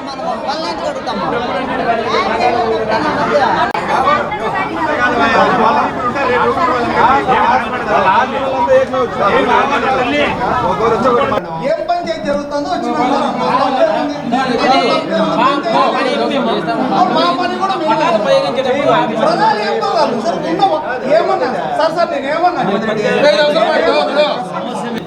మనం వాళ్ళ అడుగుతాము ఏం పంచాయతీ జరుగుతుందో మా పని కూడా ప్రజలు ఏం కావాలి సార్ నిన్న ఏమన్నా సార్ సార్ నేను ఏమన్నా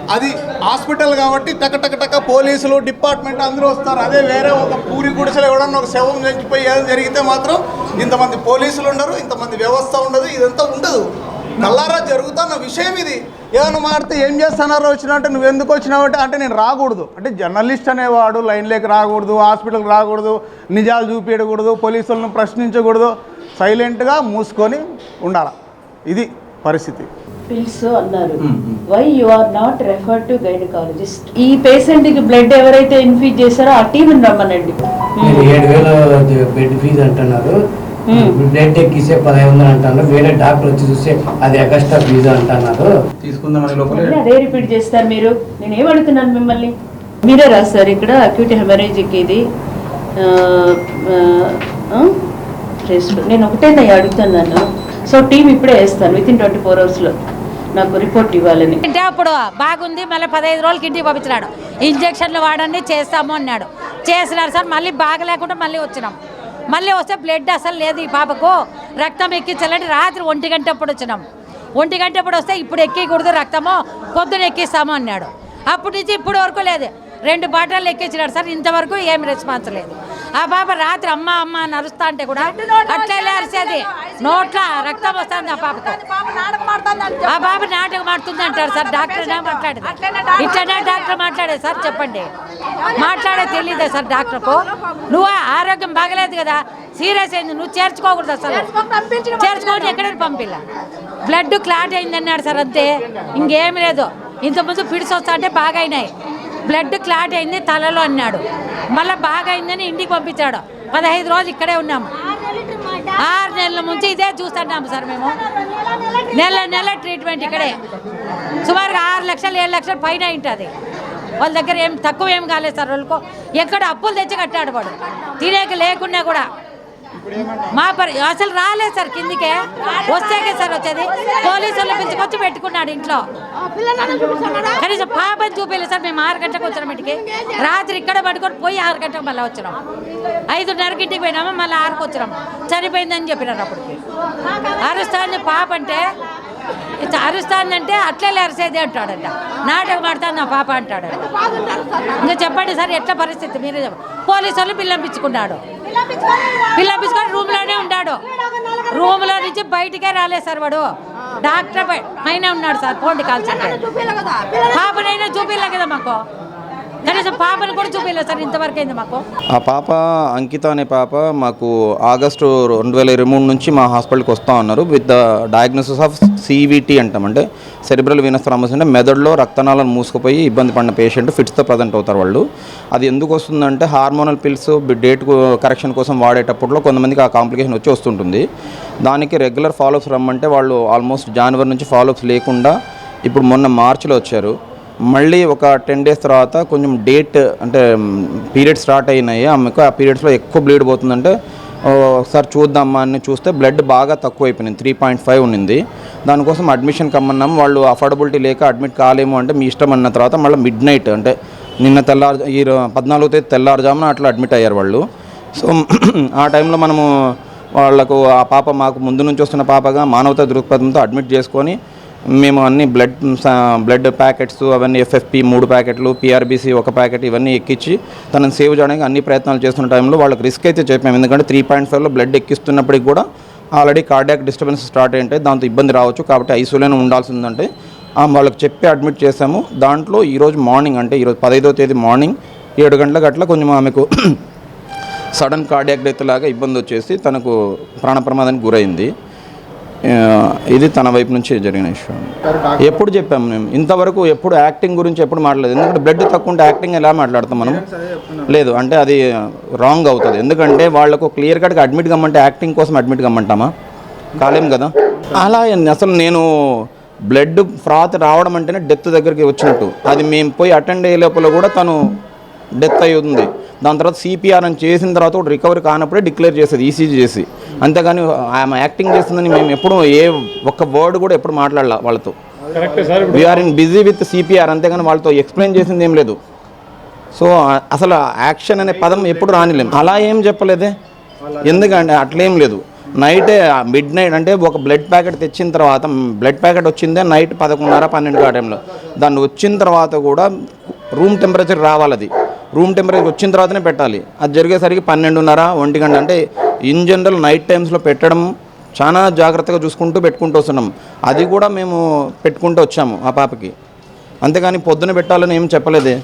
అది హాస్పిటల్ కాబట్టి టక టక టక పోలీసులు డిపార్ట్మెంట్ అందరూ వస్తారు. అదే వేరే ఒక పూరి గుడిసెలో ఎవడన్నా ఒక శవం చచ్చిపోయి ఏదో జరిగితే మాత్రం ఇంతమంది పోలీసులు ఉండరు ఇంతమంది వ్యవస్థ ఉండదు ఇదంతా ఉండదు. కల్లారా జరుగుతున్న విషయం ఇది. ఏమైనా మాడితే ఏం చేస్తానారో వచ్చినట్టు నువ్వు ఎందుకు వచ్చినావు అంటే అంటే నేను రాకూడదు. అంటే జర్నలిస్ట్ అనేవాడు లైన్లోకి రాకూడదు హాస్పిటల్కి రాకూడదు నిజాలు చూపించకూడదు పోలీసులను ప్రశ్నించకూడదు. సైలెంట్గా మూసుకొని ఉండాలి. ఇది పరిస్థితి. పిల్స్ అన్నారు. Why you are not refer to gynaecologist ఈ పేషెంట్కి బ్లడ్ ఎవరైతే ఇన్ఫ్యూజ్ చేశారో ఆ టీం రమ్మనండి. మీరు ఏడు వేలు బెడ్ ఫీజు అంటున్నారు. బ్లడ్ ఎక్కిస్తే పదహైదు వందలు అంటున్నారు. వేరే డాక్టర్ వచ్చి చూస్తే అది ఎక్స్ట్రా ఫీజు అంటున్నారు. లోపలే. అదే రిపీట్ చేస్తారు మీరు. నేను ఏం అడుగుతున్నాను మిమ్మల్ని? మీరే రాస్తారు ఇక్కడ అక్యూట్ హెమరేజిక్ ఇది. నేను ఒకటే నేను అడుగుతున్నాను. సో టీం ఇప్పుడే వేస్తాను విత్ ఇన్ ట్వంటీ ఫోర్ అవర్స్లో నాకు రిపోర్ట్ ఇవ్వాలని. అంటే అప్పుడు బాగుంది మళ్ళీ పదహైదు రోజులకి ఇంటికి పంపించినాడు. ఇంజక్షన్లు వాడండి చేస్తాము అన్నాడు. చేసినారు సార్ మళ్ళీ బాగలేకుండా మళ్ళీ వచ్చినాం. మళ్ళీ వస్తే బ్లడ్ అసలు లేదు ఈ పాపకు రక్తం ఎక్కించాలంటే రాత్రి ఒంటి గంట అప్పుడు వచ్చినాం. ఒంటి గంట అప్పుడు వస్తే ఇప్పుడు ఎక్కకూడదు రక్తము పొద్దున ఎక్కిస్తాము అన్నాడు. అప్పటి నుంచి ఇప్పుడు వరకు లేదు. రెండు బాటలు ఎక్కించినాడు సార్ ఇంతవరకు ఏం రెస్పాన్స్ లేదు. ఆ పాప రాత్రి అమ్మ అమ్మ అని అరుస్తా అంటే కూడా అట్లా అరిసేది. నోట్ల రక్తం వస్తుంది ఆ పాపకు ఆ బాబు నాటకం ఆడుతుంది అంటారు సార్. డాక్టర్ మాట్లాడేది? ఇట్లనే డాక్టర్ మాట్లాడేది సార్ చెప్పండి. మాట్లాడే తెలియదే సార్ డాక్టర్కు నువ్వు? ఆరోగ్యం బాగలేదు కదా. సీరియస్ అయింది. నువ్వు చేర్చుకోకూడదు అసలు. చేర్చుకోని ఎక్కడైనా పంపిల్ల బ్లడ్ క్లాట్ అయింది అన్నాడు సార్ అంతే. ఇంకేమి లేదు. ఇంతకుముందు ఫిడ్స్ వస్తా అంటే బాగా అయినాయి బ్లడ్ క్లాట్ అయింది తలలో అన్నాడు. మళ్ళీ బాగా అయిందని ఇంటికి పంపించాడు. పదహైదు రోజులు ఇక్కడే ఉన్నాము. ఆరు నెలల నుంచి ఇదే చూస్తున్నాము సార్ మేము. నెల నెల ట్రీట్మెంట్ ఇక్కడే. సుమారుగా ఆరు లక్షలు ఏడు లక్షలు పైన ఉంటుంది వాళ్ళ దగ్గర ఏం తక్కువ ఏం కాలేదు సార్ వాళ్ళకు. ఎక్కడ అప్పులు తెచ్చి కట్టాడు వాడు. తినేక లేకున్నా కూడా. మా పరి అసలు రాలేదు సార్ కిందికే. వస్తేకే సార్ వచ్చేది. పోలీసులు పిలుచుకొచ్చి పెట్టుకున్నాడు ఇంట్లో. కనీసం పాపని చూపించలేదు సార్. మేము ఆరు గంటలకు వచ్చినాం ఇంటికి. రాత్రి ఇక్కడ పడుకొని పోయి ఆరు గంటలకు మళ్ళీ వచ్చినాం. ఐదున్నరకి ఇంటికి పోయినాము మళ్ళీ ఆరుకు వచ్చినాం. చనిపోయిందని చెప్పినారు అప్పటికి. అరుస్తాన్ని పాప అంటే ఇట్లా అట్లే అరిసేది అంటాడంట. నాటకం ఆడుతాను నా పాప అంటాడు. ఇంకా చెప్పండి సార్ ఎట్లా పరిస్థితి? మీరే చెప్పండి పోలీసు వాళ్ళు పిల్లంపించుకున్నాడు. పిల్లంపించుకొని రూమ్లోనే ఉన్నాడు రూమ్లో నుంచి బయటికే రాలేదు సార్ వాడు. డాక్టర్ పైన ఉన్నాడు సార్ పోండి కాల్చి పాపనైనా చూపిలే కదా మాకు. కనీసం పాపను కూడా చూపించలేదు సార్ ఇంతవరకు అయింది మాకు. ఆ పాప అంకిత అనే పాప మాకు ఆగస్టు రెండు వేల ఇరవై మూడు నుంచి మా హాస్పిటల్కి వస్తా ఉన్నారు. With the diagnosis of CVT అంటాం. అంటే సెరిబ్రల్ వీనస్ థ్రాంబస్ అంటే మెదడులో రక్తనాళాలు మూసుకుపోయి ఇబ్బంది పడిన పేషెంట్ ఫిట్స్తో ప్రజెంట్ అవుతారు వాళ్ళు. అది ఎందుకు వస్తుందంటే హార్మోనల్ పిల్స్ డేట్ కరెక్షన్ కోసం వాడేటప్పుడు కొంతమందికి ఆ కాంప్లికేషన్ వచ్చి వస్తుంటుంది. దానికి రెగ్యులర్ ఫాలోఅప్స్ రమ్మంటే వాళ్ళు ఆల్మోస్ట్ జనవరి నుంచి ఫాలోఅప్స్ లేకుండా ఇప్పుడు మొన్న మార్చిలో వచ్చారు. మళ్ళీ ఒక టెన్ డేస్ తర్వాత కొంచెం డేట్ అంటే పీరియడ్ స్టార్ట్ అయినాయి. ఆమెకు ఆ పీరియడ్స్లో ఎక్కువ బ్లీడ్ పోతుందంటే ఒకసారి చూద్దామా అని చూస్తే బ్లడ్ బాగా తక్కువ అయిపోయింది త్రీ పాయింట్ ఫైవ్ ఉన్నింది. దానికోసం అడ్మిషన్ కమ్మన్నాం. వాళ్ళు అఫోర్డబిలిటీ లేక అడ్మిట్ కాలేము అంటే మీ ఇష్టం అన్న తర్వాత మళ్ళీ మిడ్ నైట్ అంటే నిన్న తెల్లారు ఈ రో- పద్నాలుగో తేదీ తెల్లారుజామున అట్లా అడ్మిట్ అయ్యారు వాళ్ళు. సో ఆ టైంలో మనము వాళ్ళకు ఆ పాప మాకు ముందు నుంచి వస్తున్న పాపగా మానవతా దృక్పథంతో అడ్మిట్ చేసుకొని మేము అన్ని బ్లడ్ బ్లడ్ ప్యాకెట్స్ అవన్నీ ఎఫ్ఎఫ్పి మూడు ప్యాకెట్లు పిఆర్బీసీ ఒక ప్యాకెట్ ఇవన్నీ ఎక్కించి తనని సేవ్ చేయడానికి అన్ని ప్రయత్నాలు చేస్తున్న టైంలో వాళ్ళకి రిస్క్ అయితే చెప్పాము. ఎందుకంటే త్రీ పాయింట్ ఫైవ్లో బ్లడ్ ఎక్కిస్తున్నప్పటికి కూడా ఆల్రెడీ కార్డియాక్ డిస్టర్బెన్స్ స్టార్ట్ అయ్యింటే దాంతో ఇబ్బంది రావచ్చు. కాబట్టి ఐసోలేనే ఉండాల్సిందంటే ఉందంటే వాళ్ళకి చెప్పి అడ్మిట్ చేసాము దాంట్లో ఈరోజు మార్నింగ్ అంటే ఈరోజు పదహైదో తేదీ మార్నింగ్ ఏడు గంటలకు అట్లా కొంచెం ఆమెకు సడన్ కార్డియాక్ డెత్ లాగా ఇబ్బంది వచ్చేసి తనకు ప్రాణ ప్రమాదానికి గురైంది. ఇది తన వైపు నుంచి జరిగిన ఇష్యూ ఎప్పుడు చెప్పాము మేము? ఇంతవరకు ఎప్పుడు యాక్టింగ్ గురించి ఎప్పుడు మాట్లాడలేదు. ఎందుకంటే బ్లడ్ తక్కువ ఉంటే యాక్టింగ్ ఎలా మాట్లాడతాం మనం? లేదు అంటే అది రాంగ్ అవుతుంది. ఎందుకంటే వాళ్ళకు క్లియర్ కట్గా అడ్మిట్ కమ్మంటే యాక్టింగ్ కోసం అడ్మిట్ కమ్మంటామా? కాలేం కదా? అలా అసలు నేను బ్లడ్ ఫ్రాత్ రావడం అంటేనే డెత్ దగ్గరికి వచ్చినట్టు. అది మేము పోయి అటెండ్ అయ్యే లోపల కూడా తను డెత్ అయి ఉంది. దాని తర్వాత సిపిఆర్ అని చేసిన తర్వాత కూడా రికవరీ కానప్పుడే డిక్లేర్ చేసేది ఈసీజీ చేసి. అంతేగాని ఆమె యాక్టింగ్ చేస్తుందని మేము ఎప్పుడు ఏ ఒక్క వర్డ్ కూడా ఎప్పుడు మాట్లాడాల వాళ్ళతో. We're in busy with CPR అంతేగాని వాళ్ళతో ఎక్స్ప్లెయిన్ చేసింది ఏం లేదు. సో అసలు యాక్షన్ అనే పదం ఎప్పుడు రానిలేం. అలా ఏం చెప్పలేదే? ఎందుకంటే అట్లేం లేదు. నైటే మిడ్ నైట్ అంటే ఒక బ్లడ్ ప్యాకెట్ తెచ్చిన తర్వాత బ్లడ్ ప్యాకెట్ వచ్చిందే నైట్ పదకొండున్నర పన్నెండు ఆ టైంలో దాన్ని వచ్చిన తర్వాత కూడా రూమ్ టెంపరేచర్ రావాలి అది రూమ్ టెంపరేచర్ వచ్చిన తర్వాతనే పెట్టాలి. అది జరిగేసరికి పన్నెండున్నర ఒంటి గంట అంటే ఇన్ జనరల్ నైట్ టైమ్స్లో పెట్టడం చాలా జాగ్రత్తగా చూసుకుంటూ పెట్టుకుంటూ వస్తున్నాం. అది కూడా మేము పెట్టుకుంటూ వచ్చాము ఆ పాపకి. అంతేగాని పొద్దున పెట్టాలని ఏం చెప్పలేదే.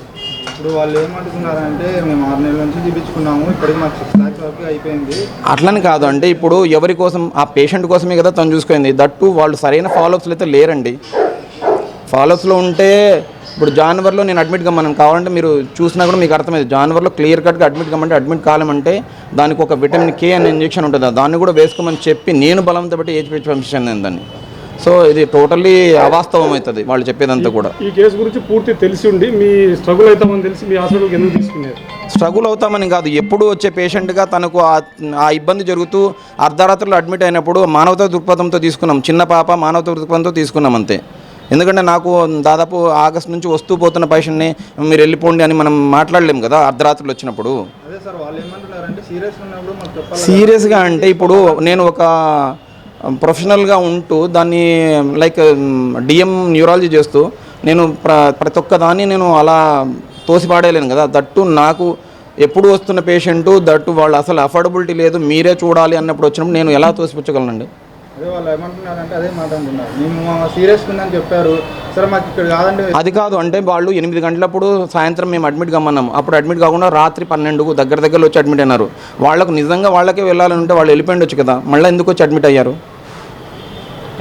ఇప్పుడు వాళ్ళు ఏమంటున్నారంటే మేము ఆరు నెలల నుంచి చూపించుకున్నాము ఇప్పటికి మాకు సిక్స్ ల్యాక్స్ వరకు అయిపోయింది. అట్లని కాదు అంటే ఇప్పుడు ఎవరి కోసం ఆ పేషెంట్ కోసమే కదా తను చూసుకుంది. దట్టు వాళ్ళు సరైన ఫాలోఅప్స్లో అయితే లేరండి. ఫాలోఅప్స్లో ఉంటే ఇప్పుడు జాన్వర్లో నేను అడ్మిట్ కమ్మన్నాను కావాలంటే మీరు చూసినా కూడా మీకు అర్థమైంది. జాన్వర్లో క్లియర్ కట్గా అడ్మిట్ కమ్మంటే అడ్మిట్ కాలేమంటే దానికి ఒక విటమిన్ కే అనే ఇంజెక్షన్ ఉంటుంది. దాన్ని కూడా వేసుకోమని చెప్పి నేను బలంతో బట్టి ఏజ్ పెంచి పంపించాను దాన్ని. సో ఇది టోటల్లీ అవాస్తవం అవుతుంది వాళ్ళు చెప్పేదంతా కూడా. ఈ కేసు గురించి పూర్తి తెలిసి ఉండి మీ స్ట్రగుల్ అవుతామని తెలిసి మీ హాస్పిటల్కి ఎందుకు తీసుకున్నారు? స్ట్రగుల్ అవుతామని కాదు. ఎప్పుడు వచ్చే పేషెంట్గా తనకు ఆ- ఆ ఇబ్బంది జరుగుతూ అర్ధరాత్రులు అడ్మిట్ అయినప్పుడు మానవతా దృక్పథంతో తీసుకున్నాం. చిన్న పాప మానవతా దృక్పథంతో తీసుకున్నాం అంతే. ఎందుకంటే నాకు దాదాపు ఆగస్ట్ నుంచి వస్తూ పోతున్న పేషెంట్ని మీరు వెళ్ళిపోండి అని మనం మాట్లాడలేం కదా అర్ధరాత్రులు వచ్చినప్పుడు. సీరియస్గా అంటే ఇప్పుడు నేను ఒక ప్రొఫెషనల్గా ఉంటూ దాన్ని లైక్ డిఎం న్యూరాలజీ చేస్తూ నేను ప్ర ప్రతి ఒక్క దాన్ని నేను అలా తోసిపాడేయలేను కదా. దట్టు నాకు ఎప్పుడు వస్తున్న పేషెంటు దట్టు వాళ్ళు అసలు అఫోర్డబిలిటీ లేదు మీరే చూడాలి అన్నప్పుడు వచ్చినప్పుడు నేను ఎలా తోసిపుచ్చగలనండి? అదే వాళ్ళు ఏమంటున్నారంటే అదే మాట అంటున్నారు. మేము సీరియస్ ఉందని చెప్పారు. సరే మాకు ఇక్కడ కాదండి. అది కాదు అంటే వాళ్ళు ఎనిమిది గంటలప్పుడు సాయంత్రం మేము అడ్మిట్ కమ్మన్నాం అప్పుడు అడ్మిట్ కాకుండా రాత్రి పన్నెండు దగ్గర దగ్గర వచ్చి అడ్మిట్ అయినారు. వాళ్ళకు నిజంగా వాళ్ళకే వెళ్ళాలని ఉంటే వాళ్ళు వెళ్ళిపోయిండొచ్చు కదా. మళ్ళీ ఎందుకు వచ్చి అడ్మిట్ అయ్యారు?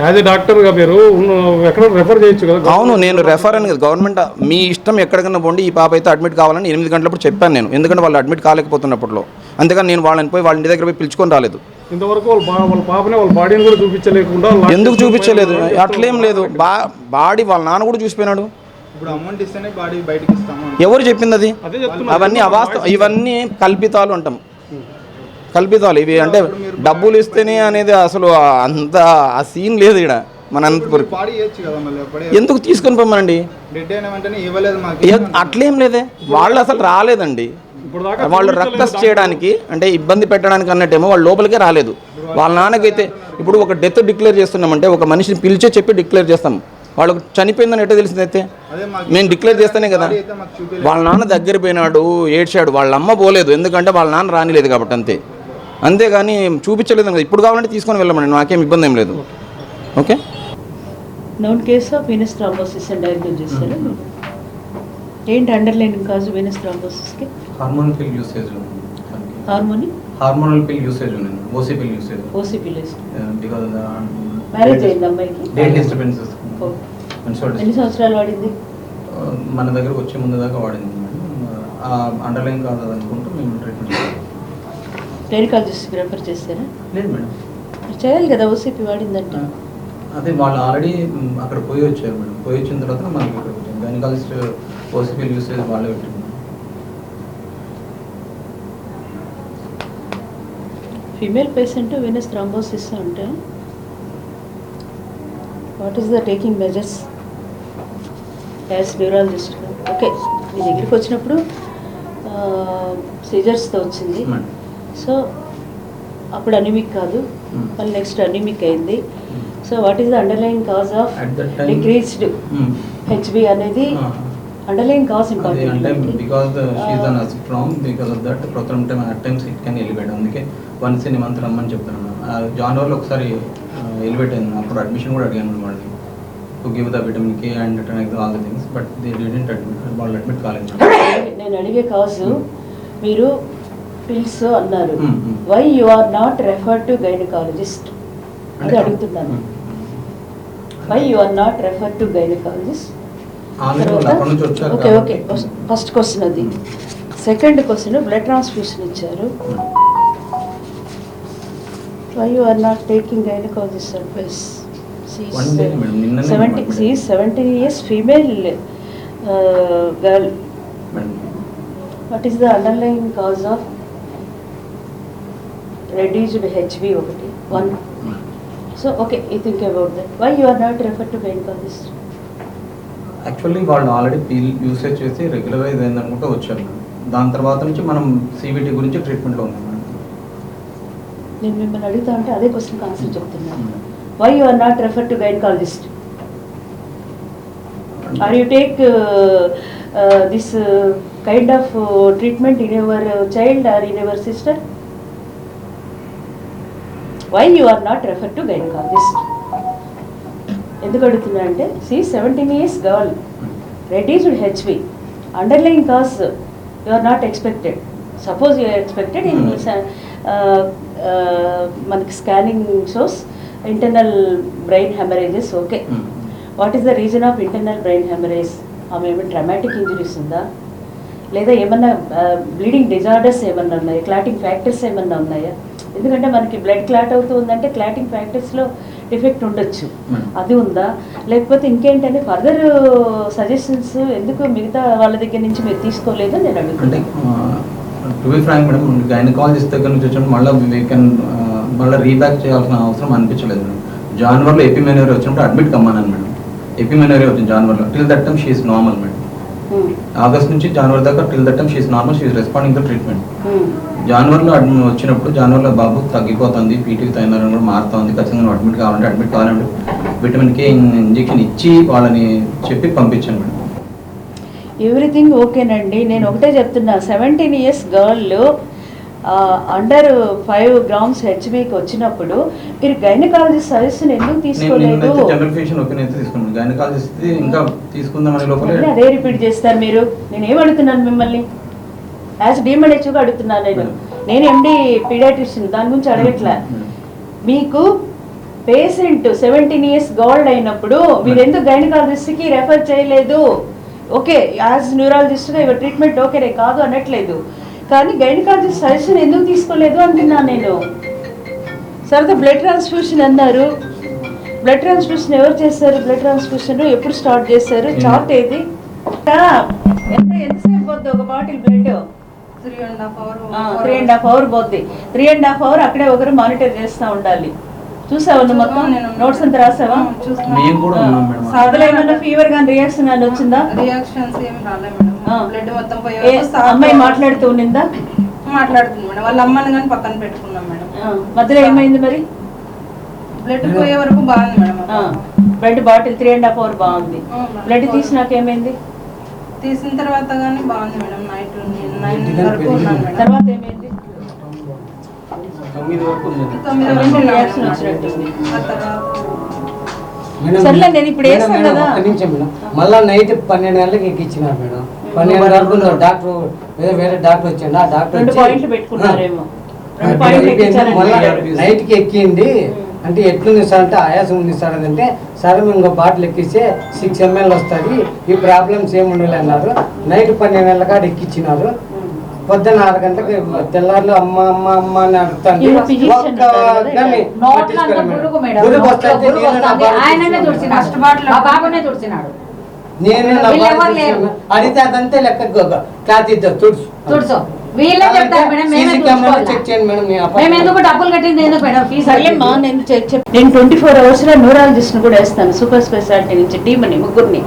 యాజ్ ఏ డాక్టర్గా మీరు ఉన్న- ఎక్కడ రెఫర్ చేయొచ్చు కదా? అవును నేను రెఫర్ అని గవర్నమెంట్ మీ ఇష్టం ఎక్కడికన్నా పోండి ఈ పాప అయితే అడ్మిట్ కావాలని ఎనిమిది గంటలప్పుడు చెప్పాను నేను. ఎందుకంటే వాళ్ళు అడ్మిట్ కాలేకపోతున్నప్పట్లో అంతేగాని నేను వాళ్ళని పోయి వాళ్ళ ఇంటి దగ్గర పోయి పిలుచుకొని రాలేదు. ఇంతవరకు వాళ్ళ బా- వాళ్ళ పాపనే వాళ్ళ బాడీని కూడా చూపించలేకుండా లాక్ ఎందుకు చూపించలేదు? అట్లేం లేదు. బా బాడీ వాళ్ళ నాన్న కూడా చూసిపోయినాడు. ఇప్పుడు అమౌంట్ ఇస్తేనే బాడీ బయటకి ఇస్తాము. ఎవరు చెప్పింది అది అదే చెప్తున్నా అవన్నీ అవాస్తవం ఇవన్నీ కల్పితాలు అంటాం. కల్పితాలు. ఇవి అంటే డబ్బులు ఇస్తేనే అనేది అసలు అంత ఆ సీన్ లేదు ఇక్కడ మన అనంతపురం ఎందుకు తీసుకొని ఏ- అట్లేం లేదే. వాళ్ళు అసలు రాలేదండి. వాళ్ళు రక్తస్ చేయడానికి అంటే ఇబ్బంది పెట్టడానికి అన్నట్టేమో వాళ్ళు లోపలికే రాలేదు. వాళ్ళ నాన్నకైతే ఇప్పుడు ఒక డెత్ డిక్లేర్ చేస్తున్నామంటే ఒక మనిషిని పిలిచే చెప్పి డిక్లేర్ చేస్తాం. వాళ్ళకు చనిపోయిందని తెలిసిందైతే అదే మాకు మేము డిక్లేర్ చేస్తేనే కదా. అయితే వాళ్ళ నాన్న దగ్గర పోయినాడు ఏడ్చాడు. వాళ్ళ అమ్మ పోలేదు. ఎందుకంటే వాళ్ళ నాన్న రానిలేదు కాబట్టి అంతే. అంతేగాని చూపించలేదు కదా. ఇప్పుడు కావాలంటే తీసుకొని వెళ్ళమండి నాకేం ఇబ్బంది ఏం లేదు. Okay? Known case of venous thrombosis అని డయాగ్నోస్ చేస్తారు ఏంటి అండర్లైన్ కాజు వీనస్ థ్రాంబోసిస్కి హార్మోన్ పిల్ యూసేజ్ హార్మోని హార్మోనల్ పిల్ యూసేజ్ ఉంది. ఓసీ పిల్ యూసేజ్ ఓసీపీ లేదు బికాజ్ మ్యారేజ్ అయింది అమ్మాయికి? డేట్ డిస్టర్బెన్సెస్ ఎన్ని సంవత్సరాలు వాడింది? మన దగ్గరకు వచ్చే ముందు దాకా వాడింది మేడం. అండర్లైన్ కాదు అనుకుంటూ మేము ట్రీట్మెంట్ గైనకాలజిస్ట్కి రెఫర్ చేస్తారా? లేదు మేడం. చేయాలి కదా ఓసీపీ వాడిందంటే. అదే వాళ్ళు ఆల్రెడీ అక్కడ పోయి వచ్చారు మేడం. పోయి వచ్చిన తర్వాత మనకి ఇక్కడ గైనకాలజిస్ట్ ఓసీపీలు యూసేజ్ వాళ్ళే ఫీమేల్ పేషెంట్ వీనస్ థ్రాంబోసిస్ అంటే. What is the taking measures as neurologist okay మీ దగ్గరికి వచ్చినప్పుడు సీజర్స్తో వచ్చింది. సో అప్పుడు అనిమిక్ కాదు. Hmm. మళ్ళీ నెక్స్ట్ అనిమిక్ అయింది. So what is the underline cause of At that time- Hmm. Hb అనేది Ah. అండర్లైన్ కాజ్ అంటే important because she an strong because of that ప్రొత్తం time at times it can elevate అందుకే once in month రమ్మని చెప్తాను జాన్వర్లో ఒకసారి elevate అయింది. అప్పుడు admission కూడా అడిగాను వాళ్ళని to give the vitamin K and all the things but they didn't admit వాళ్ళు అడ్మిట్ కాలేదు. నేను అడిగే కాజు మీరు పిల్స్ అన్నారు. Hmm, hmm. Why you are not refer to gynaecologist అది అడుగుతున్నాను. Why you are not refer to gynaecologist okay okay first question అది. Second question blood transfusion ఇచ్చారు. Why you are not taking gynaecologist నిన్ననే seventy. See seventeen years female girl what is the underline cause of reduced Hb ఒకటి? One so okay you think about that why you are not refer to gynaecologist actually వాళ్ళు already pill usage చేసి regularise అయిందనుకుంటే వచ్చారు madam దాని తర్వాత నుంచి మనం CVT గురించి ట్రీట్మెంట్లో ఉన్నాం. నేను మిమ్మల్ని అడుగుతా అంటే అదే క్వశ్చన్ ఆన్సర్ చెప్తున్నాను. Why you are not refer to gynaecologist or you take this kind of treatment in your child or in your sister why you are not refer to gynaecologist ఎందుకు అడుగుతున్నా అంటే see seventeen years girl reduced Hb underline cause you are not expected suppose you are expected in మనకి scanning shows internal brain haemorrhages okay. What is the reason of internal brain haemorrhage? ఆమె ఏమైనా traumatic injuries ఉందా? లేదా ఏమన్నా bleeding disorders ఏమన్నా ఉన్నాయా? Clotting factors ఏమన్నా ఉన్నాయా? ఎందుకంటే మనకి బ్లడ్ క్లాట్ అవుతూ ఉందంటే క్లాటింగ్ ఫ్యాక్టర్స్లో డిఫెక్ట్ ఉండొచ్చు. అది ఉందా? లేకపోతే ఇంకేంటంటే ఫర్దర్ సజెషన్స్ ఎందుకు మిగతా వాళ్ళ దగ్గర నుంచి మీరు తీసుకోలేదు నేను అడుగుతున్నాను. To be frank madam gynaecologist దగ్గర నుంచి వచ్చినప్పుడు మళ్ళీ వీ కెన్ మళ్ళీ రీబ్యాక్ చేయాల్సిన అవసరం అనిపించలేదు మేడం. జాన్వర్లో ఎపిమెనరీ వచ్చినప్పుడు అడ్మిట్ కమ్మాను మేడం. ఎపిమెనరీ వచ్చింది జాన్వర్లో till that time she's normal madam. Hmm. August నుంచి జనవరి దాకా till that time she's normal she's responding to treatment Hmm. జనవరిలో అడ్మిట్ వచ్చినప్పుడు జనవరిలో బాబు తగ్గిపోతుంది పీటీకి తగిన కూడా మారుతుంది ఖచ్చితంగా అడ్మిట్ కావాలంటే అడ్మిట్ కావాలంటే విటమిన్ కే ఇంజెక్షన్ ఇచ్చి వాళ్ళని చెప్పి పంపించాను మేడం. ఎవ్రీథింగ్ ఓకేనండి నేను ఒకటే చెప్తున్నా. Seventeen years girl under five grams హెచ్బికి వచ్చినప్పుడు మీరు గైనకాలజిస్ట్ సజెషన్ ఎందుకు నేను తీసుకోలేదు? అదే రిపీట్ చేస్తారు మీరు. నేను ఏం అడుగుతున్నాను మిమ్మల్ని? యాజ్ డిమెడిచ్గా అడుగుతున్నాను నేను. నేను ఎండి పీడియాట్రిషియన్ దాని గురించి అడగట్లే. మీకు పేషెంట్ సెవెంటీన్ ఇయర్స్ గోల్డ్ అయినప్పుడు మీరు ఎందుకు గైనకాలజిస్ట్కి రెఫర్ చేయలేదు? ఓకే యాజ్ న్యూరాలజిస్ట్గా ఇవ ట్రీట్మెంట్ ఓకే రే కాదు అనట్లేదు. కానీ గైనకాలజిస్ట్ సజెషన్ ఎందుకు తీసుకోలేదు అంటున్నాను నేను. సరదా బ్లడ్ ట్రాన్స్ఫ్యూషన్ అన్నారు. బ్లడ్ ట్రాన్స్ఫ్యూషన్ ఎవరు చేస్తారు బ్లడ్ ట్రాన్స్ఫ్యూషన్ ఎప్పుడు స్టార్ట్ చేశారు? చార్ట్ ఏది? ఎంత ఎంతసేపు పోద్ది? ఒక bottle blood? Three and half hour three and half hour పోద్ది. త్రీ అండ్ హాఫ్ అవర్ అక్కడే ఒకరు మానిటర్ చేస్తూ ఉండాలి. చూసావా నువ్వు మొత్తం? నేను నోట్స్ అంతా రాసావా? మేము కూడా ఉన్నాం మేడం అందులో ఏమన్నా ఫీవర్ కానీ రియాక్షన్ కానీ వచ్చిందా? రియాక్షన్స్ ఏమి రాలే మేడం. బ్లడ్ మొత్తం పోయే ఏ, అమ్మాయి మాట్లాడుతూ ఉండిందా? మాట్లాడుతుంది మేడం. వాళ్ళ అమ్మని కానీ పక్కన పెట్టుకున్నాం మేడం. మధ్యలో ఏమైంది మరి? బ్లడ్ పోయే వరకు బాగుంది madam blood bottle three and half hour బాగుంది. బ్లడ్ తీసినాక ఏమైంది? తీసిన తర్వాత కానీ బాగుంది మేడం. నైట్ నైన్ వరకు ఉన్నాను మేడం. తర్వాత ఏమైంది? తొమ్మిది వరకు తొమ్మిది రియాక్షన్. వచ్చినట్టుంది సర్లే, నేను ఇప్పుడు వేసాను కదా. నిమిషం మేడం. మళ్ళా నైట్ పన్నెండు గంటలకు ఎక్కిచ్చినారు మేడం. పన్నెండు గంటలకు డాక్టర్ ఏదో వేరే డాక్టర్ వచ్చాడు. ఆ డాక్టర్ రెండు పాయింట్లు పెట్టుకున్నారేమో. నైట్కి ఎక్కింది. అంటే ఎట్లుంది సార్ అంటే ఆయాసం ఉంది సార్ అని అంటే సరే మేము ఇంకో బాటిల్ ఎక్కిస్తే సిక్స్ ఎంఎల్ వస్తుంది. ఈ ప్రాబ్లమ్స్ ఏమి ఉండలే అన్నారు నైట్ పన్నెండు గంటల కాడ ఎక్కిచ్చినారు. పొద్దున్న ఆరు గంటలకు తెల్లారులు అమ్మ అమ్మ అమ్మ అని పురుగు నేను. అడిగితే అదంతే లెక్క క్లాత్ ఇద్దాం తుడుచు. తుడుచు. వీళ్ళే చెప్తారు మేడం మేమే మేము. ఎందుకు డబ్బులు కట్టింది ఎందుకు మేడం ఫీజు సర్లేమ్మా నేను చె- చెప్- నేను ట్వంటీ ఫోర్ అవర్స్లో న్యూరాలజిస్ట్ని కూడా వేస్తాను సూపర్ స్పెషాలిటీ నుంచి టీమ్ని ముగ్గురిని.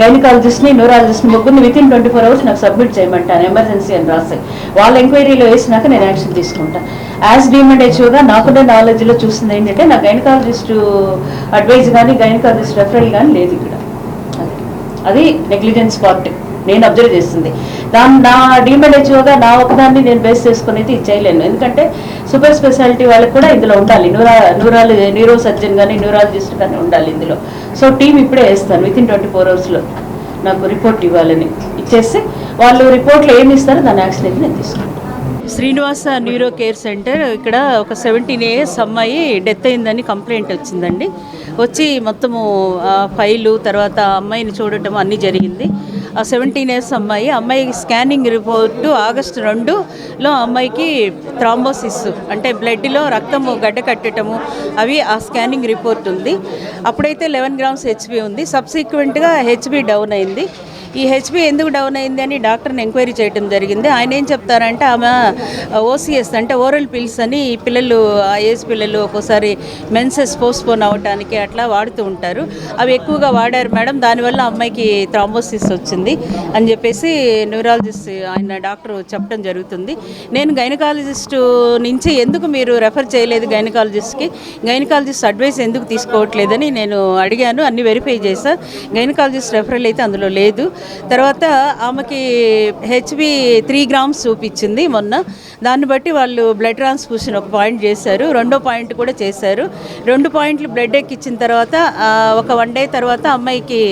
గైనకాలజిస్ట్ని న్యూరాలజిస్ట్ని ముగ్గురిని within twenty four hours నాకు సబ్మిట్ చేయమంటాను ఎమర్జెన్సీ అని రాస్తాయి వాళ్ళ ఎంక్వైరీలో వేసినాక నేను యాక్షన్ తీసుకుంటాను యాజ్ డీమెండ్ హెచ్ఓగా నాకున్న నాలెడ్జ్లో చూసింది ఏంటంటే నా గైనకాలజిస్ట్ అడ్వైజ్ కానీ గైనకాలజిస్ట్ రెఫరల్ కానీ లేదు ఇక్కడ. అది నెగ్లిజెన్స్ పార్ట్ నేను అబ్జర్వ్ చేస్తుంది. దాన్ని నా డీమెడ్ నా ఒకదాన్ని నేను బేస్ చేసుకుని అయితే చేయలేను ఎందుకంటే సూపర్ స్పెషాలిటీ వాళ్ళకి కూడా ఇందులో ఉండాలి. న్యూరా న్యూరాల న్యూరో సర్జన్ కానీ న్యూరాలజిస్ట్ కానీ ఉండాలి ఇందులో. సో టీం ఇప్పుడే వేస్తాను విత్ ఇన్ ట్వంటీ ఫోర్ అవర్స్లో నాకు రిపోర్ట్ ఇవ్వాలని ఇచ్చేస్తే వాళ్ళు రిపోర్ట్లో ఏమి ఇస్తారో దాని యాక్షన్ అయితే నేను తీసుకుంటాను. శ్రీనివాస న్యూరో కేర్ సెంటర్ ఇక్కడ ఒక సెవెంటీన్ ఇయర్స్ అమ్మాయి డెత్ అయిందని కంప్లైంట్ వచ్చిందండి. వచ్చి మొత్తము ఫైలు తర్వాత అమ్మాయిని చూడటం అన్నీ జరిగింది. ఆ సెవెంటీన్ ఇయర్స్ అమ్మాయి అమ్మాయి స్కానింగ్ రిపోర్టు ఆగస్టు రెండులో అమ్మాయికి థ్రాంబోసిస్ అంటే బ్లడ్లో రక్తము గడ్డ కట్టటము అవి ఆ స్కానింగ్ రిపోర్ట్ ఉంది. అప్పుడైతే లెవెన్ గ్రామ్స్ హెచ్బి ఉంది. సబ్సిక్వెంట్గా హెచ్బి డౌన్ అయింది. ఈ హెచ్బి ఎందుకు డౌన్ అయింది అని డాక్టర్ని ఎంక్వైరీ చేయడం జరిగింది. ఆయన ఏం చెప్తారంటే ఆమె ఓసీఎస్ అంటే ఓరల్ పిల్స్ అని ఈ పిల్లలు ఆ ఏజ్ పిల్లలు ఒక్కోసారి మెన్సెస్ పోస్ట్పోన్ అవ్వటానికి అట్లా వాడుతూ ఉంటారు. అవి ఎక్కువగా వాడారు మేడం. దానివల్ల అమ్మాయికి థ్రాంబోసిస్ వచ్చింది అని చెప్పేసి న్యూరాలజిస్ట్ ఆయన డాక్టర్ చెప్పడం జరుగుతుంది. నేను గైనకాలజిస్ట్ నుంచి ఎందుకు మీరు రెఫర్ చేయలేదు గైనకాలజిస్ట్కి? గైనకాలజిస్ట్ అడ్వైస్ ఎందుకు తీసుకోవట్లేదని నేను అడిగాను. అన్ని వెరిఫై చేశా. గైనకాలజిస్ట్ రెఫరల్ అయితే అందులో లేదు. తర్వాత ఆమెకి హెచ్బి త్రీ గ్రామ్స్ చూపించింది మొన్న. దాన్ని బట్టి వాళ్ళు బ్లడ్ ట్రాన్స్ఫ్యూషన్ ఒక పాయింట్ చేశారు. రెండో పాయింట్ కూడా చేశారు. రెండు పాయింట్లు బ్లడ్ ఎక్కిచ్చిన తర్వాత ఒక వన్ డే తర్వాత అమ్మాయికి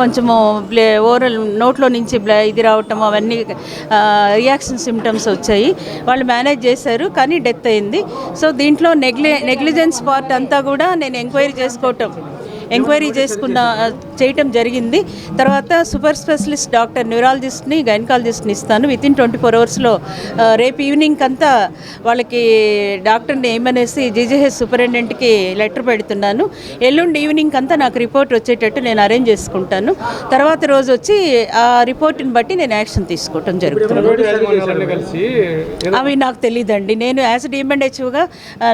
కొంచెము బ్లే ఓరల్ నోట్లో నుంచి బ్ల ఇది రావటం అవన్నీ రియాక్షన్ సిమ్టమ్స్ వచ్చాయి. వాళ్ళు మేనేజ్ చేశారు కానీ డెత్ అయింది. సో దీంట్లో నెగ్లి నెగ్లిజెన్స్ పార్ట్ అంతా కూడా నేను ఎంక్వైరీ చేసుకోవటం ఎంక్వైరీ చేసుకున్న చేయటం జరిగింది. తర్వాత సూపర్ స్పెషలిస్ట్ డాక్టర్ న్యూరాలజిస్ట్ని గైనకాలజిస్ట్ని ఇస్తాను. విత్ ఇన్ ట్వంటీ ఫోర్ అవర్స్లో రేపు ఈవినింగ్ అంతా వాళ్ళకి డాక్టర్ని ఏమనేసి జీజీహెచ్ సూపరింటెండెంట్కి లెటర్ పెడుతున్నాను. ఎల్లుండి ఈవినింగ్ అంతా నాకు రిపోర్ట్ వచ్చేటట్టు నేను అరేంజ్ చేసుకుంటాను. తర్వాత రోజు వచ్చి ఆ రిపోర్ట్ని బట్టి నేను యాక్షన్ తీసుకోవటం జరుగుతుంది. అవి నాకు తెలియదండి నేను యాజ్ డిఎంఎండ్ హెచ్ఓగా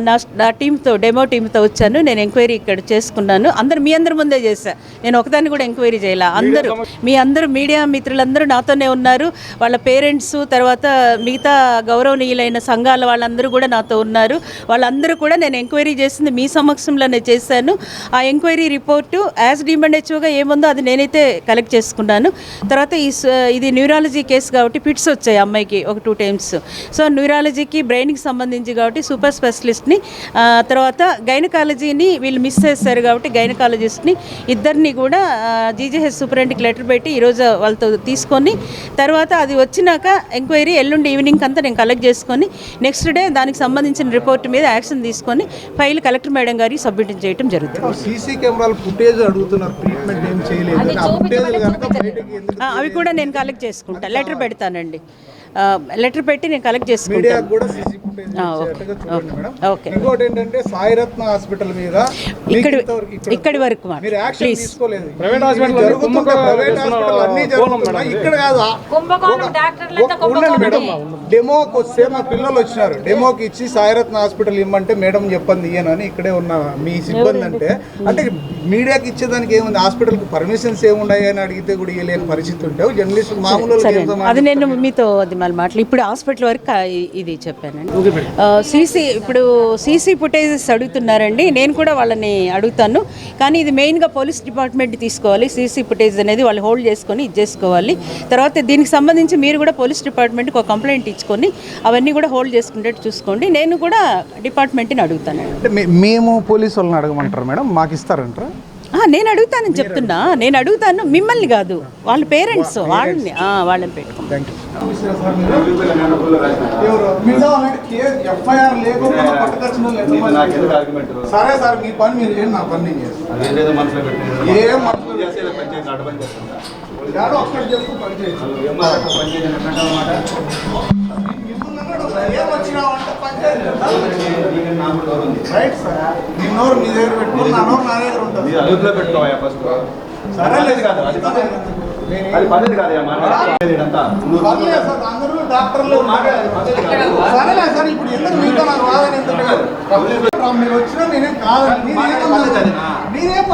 నా నా టీంతో డెమో టీంతో వచ్చాను. నేను ఎంక్వైరీ ఇక్కడ చేసుకున్నాను. అందరు మీ అందరి ముందే చేశా. నేను ఒకదాన్ని కూడా ఎంక్వైరీ చేయాల. అందరూ మీ అందరూ మీడియా మిత్రులందరూ నాతోనే ఉన్నారు. వాళ్ళ పేరెంట్స్ తర్వాత మిగతా గౌరవనీయులైన సంఘాల వాళ్ళందరూ కూడా నాతో ఉన్నారు. వాళ్ళందరూ కూడా నేను ఎంక్వైరీ చేసింది మీ సమక్షంలోనే చేశాను. ఆ ఎంక్వైరీ రిపోర్టు యాజ్ డిఎంఎండ్ హెచ్ఓగా ఏముందో అది నేనైతే కలెక్ట్ చేసుకున్నాను. తర్వాత ఈ ఇది న్యూరాలజీ కేసు కాబట్టి పిట్స్ వచ్చాయి అమ్మాయికి ఒక టూ టైమ్స్. సో న్యూరాలజీకి బ్రెయిన్కి సంబంధించి కాబట్టి సూపర్ స్పెషలిస్ట్ని తర్వాత గైనకాలజీని వీళ్ళు మిస్ చేస్తారు కాబట్టి గైనకాలజిస్ట్ని ఇద్దరిని కూడా జీజీహెచ్ సూపరింటెండెంట్కి లెటర్ పెట్టి ఈరోజు వాళ్ళతో తీసుకొని తర్వాత అది వచ్చినాక ఎంక్వైరీ ఎల్లుండి ఈవినింగ్ అంతా నేను కలెక్ట్ చేసుకొని నెక్స్ట్ డే దానికి సంబంధించిన రిపోర్ట్ మీద యాక్షన్ తీసుకొని ఫైల్ కలెక్టర్ మేడం గారికి సబ్మిట్ చేయడం జరుగుతుంది. సీసీ కెమెరాల ఫుటేజ్ అడుగుతున్నారు ట్రీట్మెంట్ ఏం చేయలేదు. ఆ ఫుటేజ్ కనుక బయటకి ఎందుకు ఆ, అవి కూడా నేను కలెక్ట్ చేసుకుంటా. లెటర్ పెడతానండి. లెటర్ పెట్టి నేను కలెక్ట్ చేసుకుంటాను. ఆ, ఓకే. ఇంకోటి ఏంటంటే సాయిరత్న హాస్పిటల్ మీద ఇక్కడి ఇక్కడ వరకు ప్లీజ్. Hospital hospital. డెమోకి వస్తే మా పిల్లలు వచ్చినారు. డెమోకి ఇచ్చి సాయిరత్న హాస్పిటల్ ఇమ్మంటే మేడం చెప్పండి ఇయ్యనని ఇక్కడే ఉన్న మీ సిబ్బంది అంటే అంటే మీడియాకి ఇచ్చేదానికి ఏముంది? హాస్పిటల్కి పర్మిషన్స్ ఏమున్నాయి అని అడిగితే కూడా ఇవ్వలేని పరిస్థితి ఉంటే జర్నలిస్ట్ మామూలు అది నేను మీతో అది మళ్ళీ మాటలు ఇప్పుడు హాస్పిటల్ వరకు ఇది చెప్పానండి. సీసీ ఇప్పుడు సీసీ ఫుటేజెస్ అడుగుతున్నారండి. నేను కూడా వాళ్ళని అడుగుతాను. కానీ ఇది మెయిన్గా పోలీస్ డిపార్ట్మెంట్ తీసుకోవాలి. సీసీ ఫుటేజ్ అనేది వాళ్ళు హోల్డ్ చేసుకొని ఇది చేసుకోవాలి తర్వాత దీనికి సంబంధించి మీరు కూడా పోలీస్ డిపార్ట్మెంట్కి ఒక కంప్లైంట్ ఇచ్చుకొని అవన్నీ కూడా హోల్డ్ చేసుకునేట్టు చూసుకోండి. నేను కూడా డిపార్ట్మెంట్ని అడుగుతాను. మేము పోలీసు వాళ్ళని అడగమంటారు మేడం? మాకు ఇస్తారంటారా? నేను అడుగుతానని చెప్తున్నా. నేను అడుగుతాను. మిమ్మల్ని కాదు వాళ్ళ పేరెంట్స్ వాళ్ళని. ఆ, వాళ్ళని పెట్టుకో థ్యాంక్ యూ ఎఫ్ఐఆర్ లేకుండా పట్టుకొచ్చిన వాళ్ళు ఎంతమంది? సరే సార్ మీ పని మీరు చేయండి నా పని నేను చేస్తాను. ఏం మనసులో ఏడో ఒక్కటి చెప్పు పని చేయండి రైట్ సార్. మీ నోరు మీ దగ్గర పెట్టుకుని నా నోరు నా దగ్గర ఉంటుంది. సరే లేదు కాదు అది పర్లేదు సార్ అందరూ డాక్టర్లు సరేలే సార్ ఇప్పుడు ఎందుకు మీతో నాకు వాదన ఎందుకు మీరు వచ్చినా నేనేం కాదండి నేనేం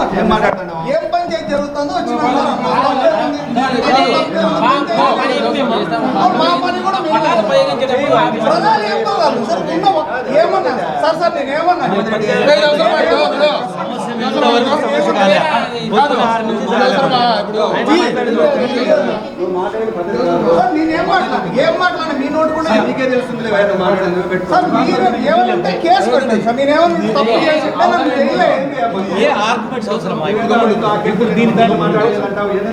ఏం పని చేసి జరుగుతుందో వచ్చినా మా పని కూడా ప్రధాని ఏం సార్ ఏమన్నా సార్ సార్ నేను ఏం? మీ నోటి కూడా మీకే తెలుస్తుంది నన్ను జైల్లో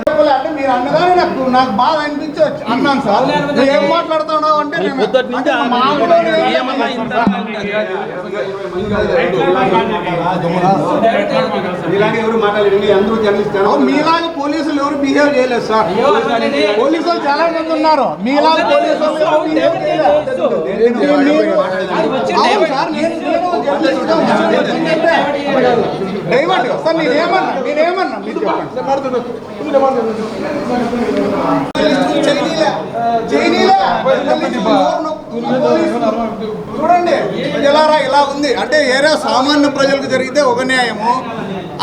చెప్పలే అంటే మీరు అన్నగానే నాకు నాకు బాధ అనిపించి వచ్చి- అన్నాను సార్ నువ్వు ఏం మాట్లాడుతున్నావు అంటే అంటే మామూలు అవును, మీలాగా పోలీసులు ఎవరు బిహేవ్ చేయలేదు సార్. పోలీసులు చాలా మంది ఉన్నారు. మీలాగా పోలీసులు ఎవరు సార్ నేనేమన్నా నేనేమన్నా మీరు చెప్పండి. చైనీలే చైనీలే చూడండి ప్రజలారా ఇలా ఉంది. అంటే ఏరే సామాన్య ప్రజలకు జరిగితే ఒక న్యాయము.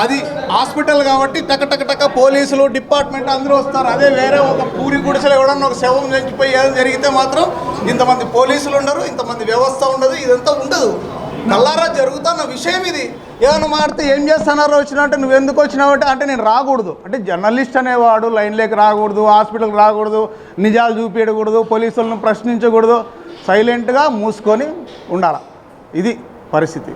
అది హాస్పిటల్ కాబట్టి టక టక టక పోలీసులు డిపార్ట్మెంట్ అందరూ వస్తారు. అదే వేరే ఒక పూరి గుడిసెలు ఎవడన్నా ఒక శవం చచ్చిపోయి ఏదో జరిగితే మాత్రం ఇంతమంది పోలీసులు ఉండరు ఇంతమంది వ్యవస్థ ఉండదు ఇదంతా ఉండదు. కల్లారా జరుగుతున్న విషయం ఇది. ఏమైనా మాడితే ఏం చేస్తున్నారో? వచ్చినట్టు నువ్వు ఎందుకు వచ్చినావంటే అంటే నేను రాకూడదు. అంటే జర్నలిస్ట్ అనేవాడు లైన్లోకి రాకూడదు హాస్పిటల్కి రాకూడదు నిజాలు చూపించకూడదు పోలీసులను ప్రశ్నించకూడదు. సైలెంట్గా మూసుకొని ఉండాలి. ఇది పరిస్థితి.